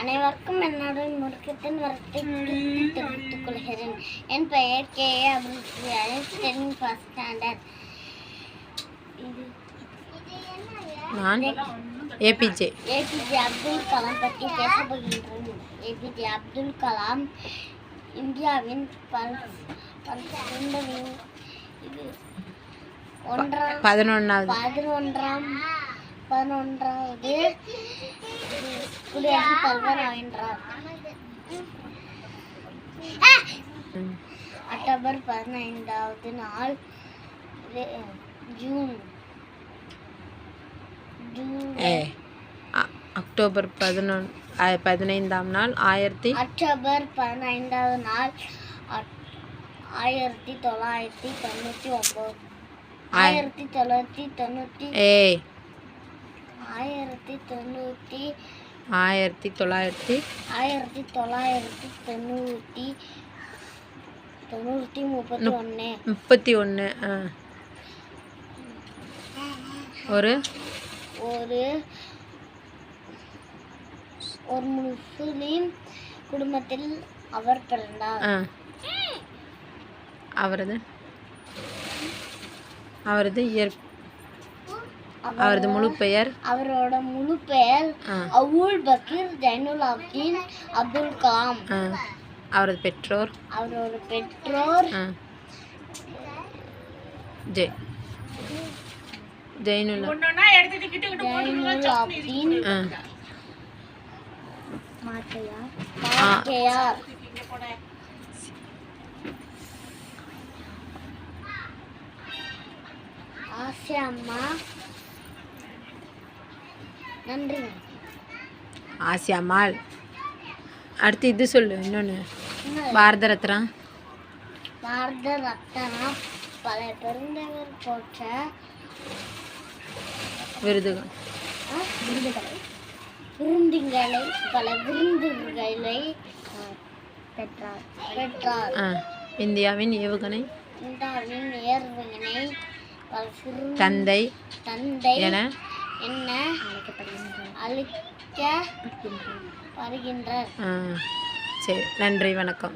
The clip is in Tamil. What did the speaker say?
அனைவருக்கும் என்னோட முருக்கத்தின் வரத்தை தெரிவித்துக் கொள்கிறேன். என் பெயர் K. Abdul ten first standard இது நான் ஏபிஜே. ஏபிஜே அப்துல் கலாம் பற்றி பேச போகின்றேன் ஏபிஜே அப்துல் கலாம் இந்தியாவின் பல் இது ஒன்றாம் பதினொன்றாவது பதினொன்றாம் பதினொன்றாவது குடியரசுத் தலைவர் ஆகின்றார் அக்டோபர் பதினைந்தாவது நாள் ஜூன். அக்டோபர் பதினொன் ஆ- பதினைந்தாம் நாள் ஆயிரத்தி அக்டோபர் பதினைந்தாவது நாள் ஆயிரத்தி தொள்ளாயிரத்தி தொண்ணூற்றி ஒம்பது. ஆயிரத்தி தொள்ளாயிரத்தி தொண்ணூற்றி ஏ. ஆயிரத்தி தொண்ணூற்றி ஆயிரத்தி தொள்ளாயிரத்தி ஆயிரத்தி தொள்ளாயிரத்தி தொண்ணூற்றி தொண்ணூற்றி முப்பத்தி ஒன்று முப்பத்தி ஒன்று ஒரு? ஒரு ஒரு முஸ்லிம் குடும்பத்தில் அவர் பிறந்தார். அவரது? அவரது இயற் அவரது முழு பெயர்? அவரோட முழு பெயர் அவுல் பக்கீர் ஜைனுல் அப்தீன் அப்துல் கலாம். அவரது பெற்றோர்? அவரோட பெற்றோர் ஜெய் ஜெயினுல்லா ஜைனுல் அப்தீன் மாத்தையார் ஆசியா அம்மா. நன்றி ஆசியாமாள் அடுத்து இது சொல்லு இன்னொன்று பாரத ரத்னா பாரத ரத்னா பல பெருந்தவர் போற்ற. விருதுகள். விருதுகளை. விருந்துகளை பல விருந்துகளை பெற்றார். பெற்றார். இந்தியாவின் ஏவுகணை. இந்தியாவின் சிறு தந்தை தந்தை என என்ன? அழைக்க வருகின்றார் ஆ சரி. நன்றி வணக்கம்.